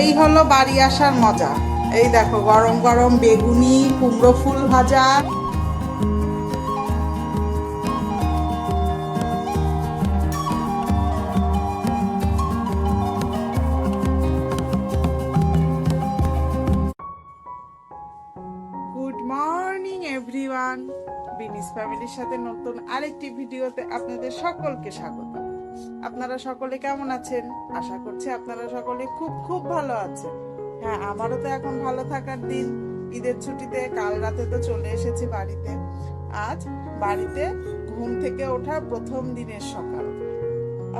এই হলো বাড়ি আসার মজা। এই দেখো, গরম গরম বেগুনি, কুমড়ো ফুল ভাজা। গুড মর্নিং এভরিওয়ান বিনিস ফ্যামিলির সাথে নতুন আরেকটি ভিডিওতে আপনাদের সকলকে স্বাগত। আপনারা সকলে কেমন আছেন? আশা করছি আপনারা সকলে খুব খুব ভালো আছেন। হ্যাঁ আমারও তো এখন ভালো থাকার দিন। ঈদের ছুটিতে কাল রাতে তো চলে এসেছি বাড়িতে। আজ বাড়িতে ঘুম থেকে ওঠা প্রথম দিনের সকাল।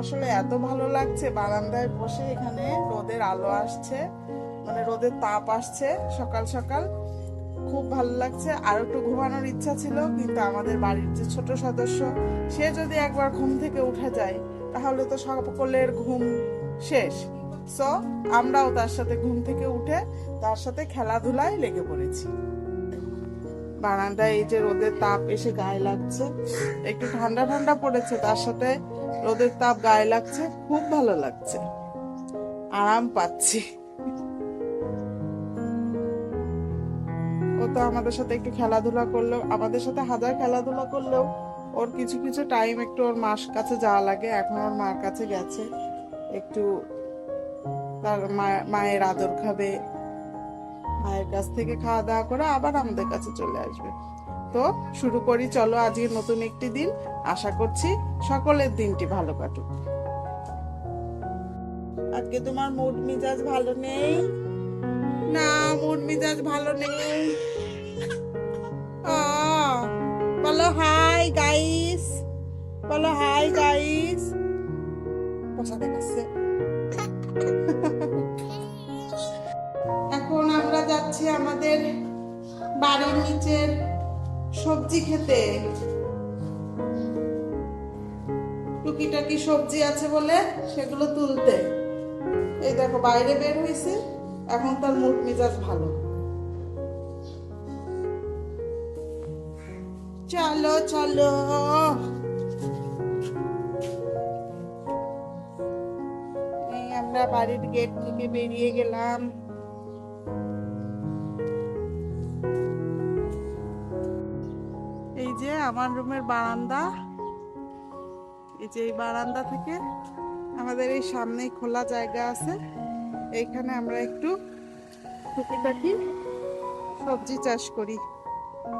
আসলে এত ভালো লাগছে, বারান্দায় বসে এখানে রোদের আলো আসছে মানে রোদের তাপ আসছে সকাল সকাল। খুব ভালো লাগছে আর একটু ঘুমানোর ইচ্ছা ছিল, কিন্তু আমাদের বাড়ির যে ছোট সদস্য, সে যদি একবার ঘুম থেকে উঠে যায় তাহলে তো সকলের ঘুম শেষ। সো আমরাও তার সাথে ঘুম থেকে উঠে তার সাথে খেলাধুলায় লেগে পড়েছি। বারান্দায় এই যে রোদের তাপ এসে গায়ে লাগছে, একটু ঠান্ডা ঠান্ডা পড়েছে, তার সাথে রোদের তাপ গায়ে লাগছে, খুব ভালো লাগছে। আরাম পাচ্ছি। ও তো আমাদের সাথে একটু খেলাধুলা করলেও, আমাদের সাথে হাজার খেলাধুলা করলেও ওর কিছু কিছু টাইম একটু ওর মার কাছে যাওয়া লাগে, এখন ওর মার কাছে গেছে। একটু তার মায়ের আদর খাবে। মায়ের কাছ থেকে খাওয়া দাওয়া করে আবার আমাদের কাছে চলে আসবে। তো শুরু করি, চলো আজকে নতুন একটি দিন। আশা করছি সকলের দিনটি ভালো কাটুক। আজকে তোমার মুড মিজাজ ভালো নেই? না মুড মিজাজ ভালো নেই। বলো হাই গাইস বলো হাই গাইস বসা দেখাচ্ছে এখন আমরা যাচ্ছি আমাদের বাড়ির নিচের সবজি খেতে। টুকিটাকি সবজি আছে বলে সেগুলো তুলতে। এই দেখো, বাইরে বের হয়েছে। এখন তার মুড মেজাজ ভালো। চলো চলো। এই আমরা বাড়ির গেট থেকে বেরিয়ে গেলাম। এই যে আমার রুমের বারান্দা। এই যে এই বারান্দা থেকে আমাদের এই সামনেই খোলা জায়গা আছে। এইখানে আমরা একটু টুকিটাকি সবজি চাষ করি।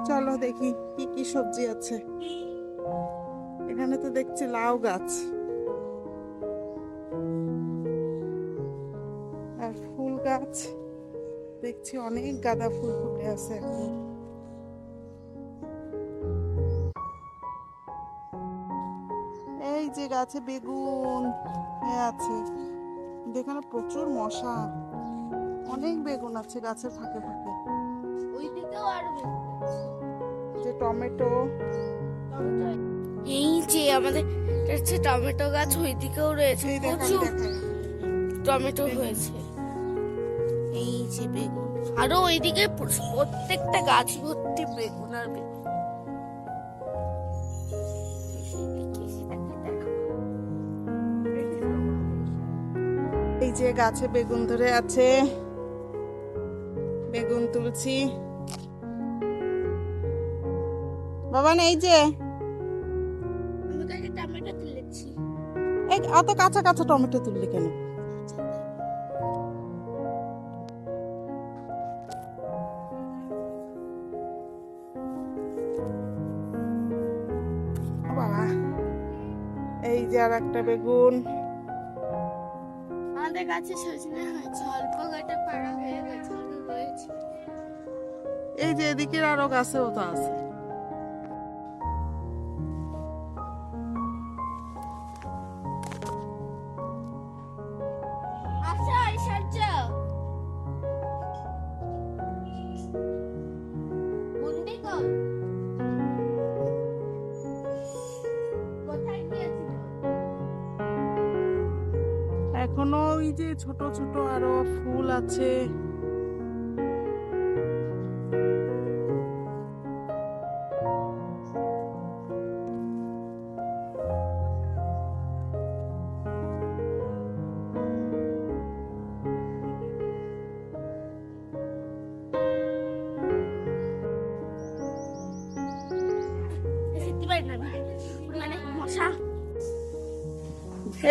চলো দেখি কি কি সবজি আছে। এখানে তো দেখছি লাউ গাছ। আর ফুল গাছ। দেখছি অনেক গাঁদা ফুল ফুটে আছে এই যে গাছে বেগুন আছে। এখানে প্রচুর মশা। অনেক বেগুন আছে গাছের ফাঁকে ফাঁকে। যে টমেটো। এই যে আমাদের হচ্ছে টমেটো গাছ ওইদিকেও রয়েছে প্রচুর টমেটো হয়েছে। এই যে বেগুন আরও ওইদিকে প্রত্যেকটা গাছ ভর্তি বেগুন আর বেগুন। এই যে গাছে বেগুন ধরে আছে। বেগুন তুলছি। বাবান এই যে। অত কাঁচা কাঁচা টমেটো তুললি কেন? বাবা এই যে আর একটা বেগুন। আমাদের গাছে সজনে হয়েছে অল্প গাটা পাড়া হয়ে গেছে রয়েছে। এই যে এদিকের আরও গাছেও তো আছে। এখনও ওই যে ছোট ছোট আরও ফুল আছে।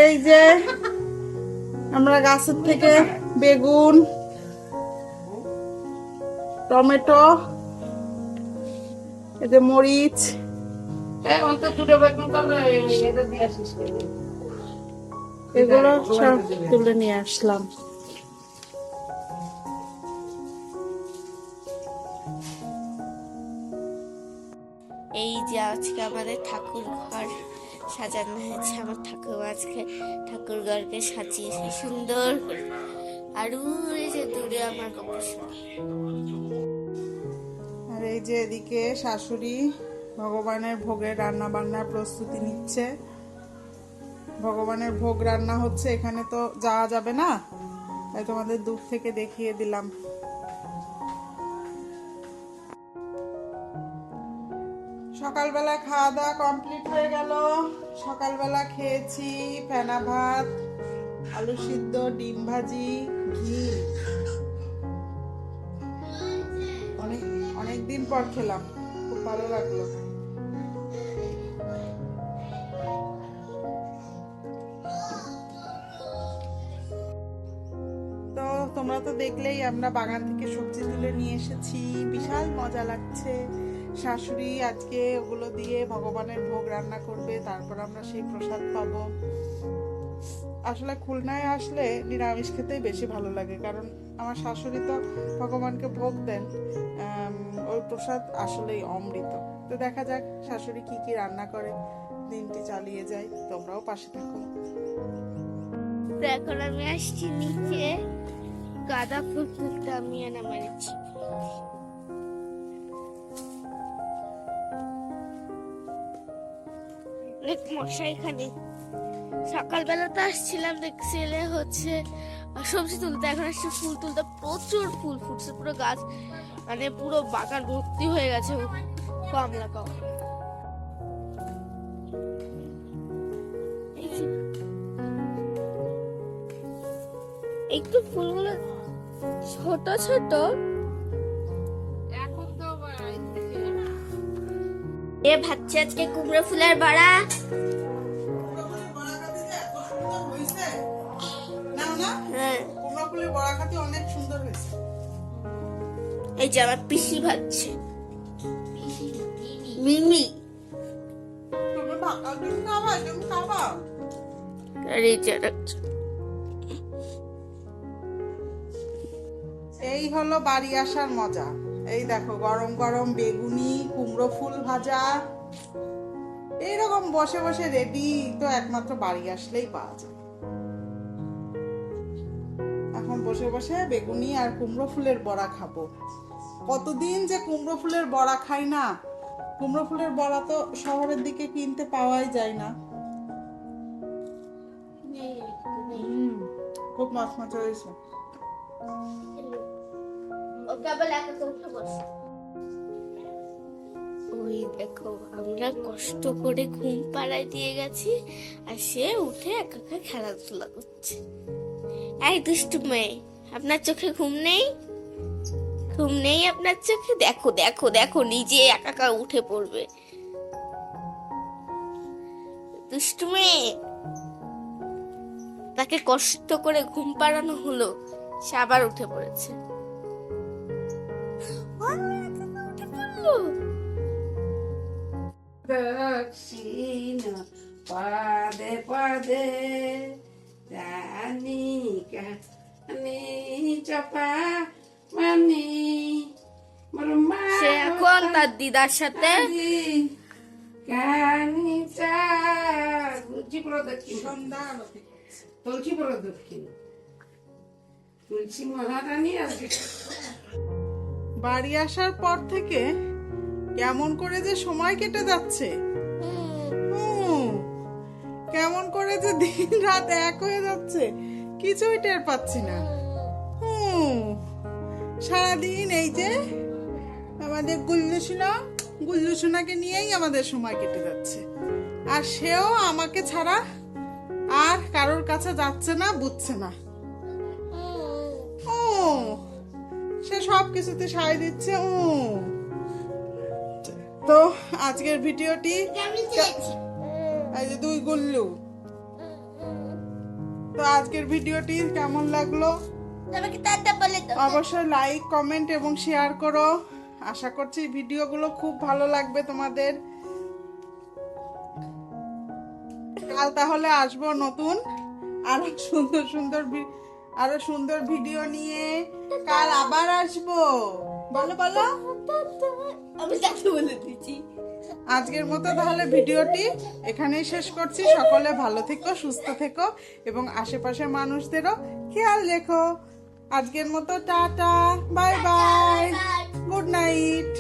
এই যে আমরা গাছের থেকে বেগুন টমেটো এই যে মরিচ। এগুলো সব তুলে নিয়ে আসলাম। এই যে আজকে আমাদের ঠাকুর ঘর সাজানো হয়েছে আমার ঠাকুর আজকে ঠাকুর ঘরকে সাজিয়েছে সুন্দর করে। আর যে দূরে আমার আর এই যে এদিকে শাশুড়ি ভগবানের ভোগের রান্না বান্নার প্রস্তুতি নিচ্ছে। ভগবানের ভোগ রান্না হচ্ছে, এখানে তো যাওয়া যাবে না। তাই তোমাদের দূর থেকে দেখিয়ে দিলাম। সকালবেলা খাওয়া দাওয়া কমপ্লিট হয়ে গেল। সকালবেলা খেয়েছি ফেনা ভাত, আলু সিদ্ধ, ডিম ভাজি, ঘি। অনেক অনেক দিন পর খেলাম, খুব ভালো লাগল। তো তোমরা তো দেখলেই আমরা বাগান থেকে সবজি তুলে নিয়ে এসেছি, বিশাল মজা লাগছে। শাশুড়ি আজকে ওগুলো দিয়ে ভগবানের ভোগ রান্না করবে, তারপর আমরা সেই প্রসাদ পাবো। আসলে খুলনায় আসলে নিরামিষ খেতেই বেশি ভালো লাগে, কারণ আমার শাশুড়ি তো ভগবানকে ভোগ দেন ওই প্রসাদ আসলেই অমৃত। তো দেখা যাক শাশুড়ি কি কি রান্না করে, দিনটি চালিয়ে যায়, তোমরাও পাশে থাকো। এখন আমি আসছি নিচে, গাঁদা ফুল তুলতে আমি আর আমার অনেক মশা এখানে। সকালবেলা তো আসছিলাম দেখছিলে হচ্ছে সবজি তুলতে। এখন আসছি ফুল তুলতে। প্রচুর ফুল ফুটছে, পুরো গাছ মানে পুরো বাগান ভর্তি হয়ে গেছে। কমলা কমলা একটু ফুলগুলো ছোট ছোট এ ভাবছি আজকে কুমড়ো ফুলের বড়া। হ্যাঁ। এই যে আমার পিসি ভাবছে। মিমি। এই হলো বাড়ি আসার মজা। এই দেখো গরম গরম বেগুনি কুমড়ো ফুল ভাজা। এইরকম বসে বসে রেডি তো একমাত্র বাড়ি আসলেই পাওয়া যায়। এখন বসে বসে বেগুনি আর কুমড়ো ফুলের বড়া খাব। কতদিন যে কুমড়ো ফুলের বড়া খাই না কুমড়ো ফুলের বড়া তো শহরের দিকে কিনতে পাওয়াই যায় না। খুব মচমচে হয়েছে। ওই দেখো, আমরা কষ্ট করে ঘুম পাড়ায় দিয়ে গেছি, আর সে উঠে একা একা খেলাধুলা করছে। এই দুষ্টু মেয়ে, আপনার চোখে ঘুম নেই? ঘুম নেই আপনার চোখে? দেখো দেখো দেখো, নিজে একা একা উঠে পড়বে। দুষ্টু মেয়ে, তাকে কষ্ট করে ঘুম পাড়ানো হলো, সে আবার উঠে পড়েছে। উঠে পড়ল দক্ষিণ পাদে পাদে জানি কানি চাপা মানি সে এখন তার দিদার সাথে? কানি চা তুলসী প্রদক্ষিণ সন্ধ্যা আরতি। করছে। তুলসী প্রদক্ষিণ তুলসী মহারানী আজকে বাড়ি আসার পর থেকে কেমন করে যে সময় কেটে যাচ্ছে। কেমন করে যে দিন রাত এক হয়ে যাচ্ছে, কিছুই টের পাচ্ছি না। সারাদিন এই যে আমাদের গুল্লুসোনা গুল্লুসোনাকে নিয়েই আমাদের সময় কেটে যাচ্ছে। আর সেও আমাকে ছাড়া আর কারোর কাছে যাচ্ছে না, বুঝছে না। সে সব কিছুতে সায় দিচ্ছে ও। তো আজকের ভিডিওটি এই যে দুই গুল্লু। তো আজকের ভিডিওটি কেমন লাগল? অবশ্যই লাইক কমেন্ট এবং শেয়ার করো। আশা করছি ভিডিওগুলো খুব ভালো লাগবে তোমাদের। কাল তাহলে আসব নতুন আরও সুন্দর সুন্দর আরও সুন্দর ভিডিও নিয়ে কাল আবার আসব। বলো বলো। আমি টাটা বলে দিচ্ছি। আজকের মতো তাহলে ভিডিওটি এখানেই শেষ করছি। সকলে ভালো থেকো সুস্থ থেকো এবং আশেপাশের মানুষদেরও খেয়াল রেখো। আজকের মতো tata bye bye. Good night.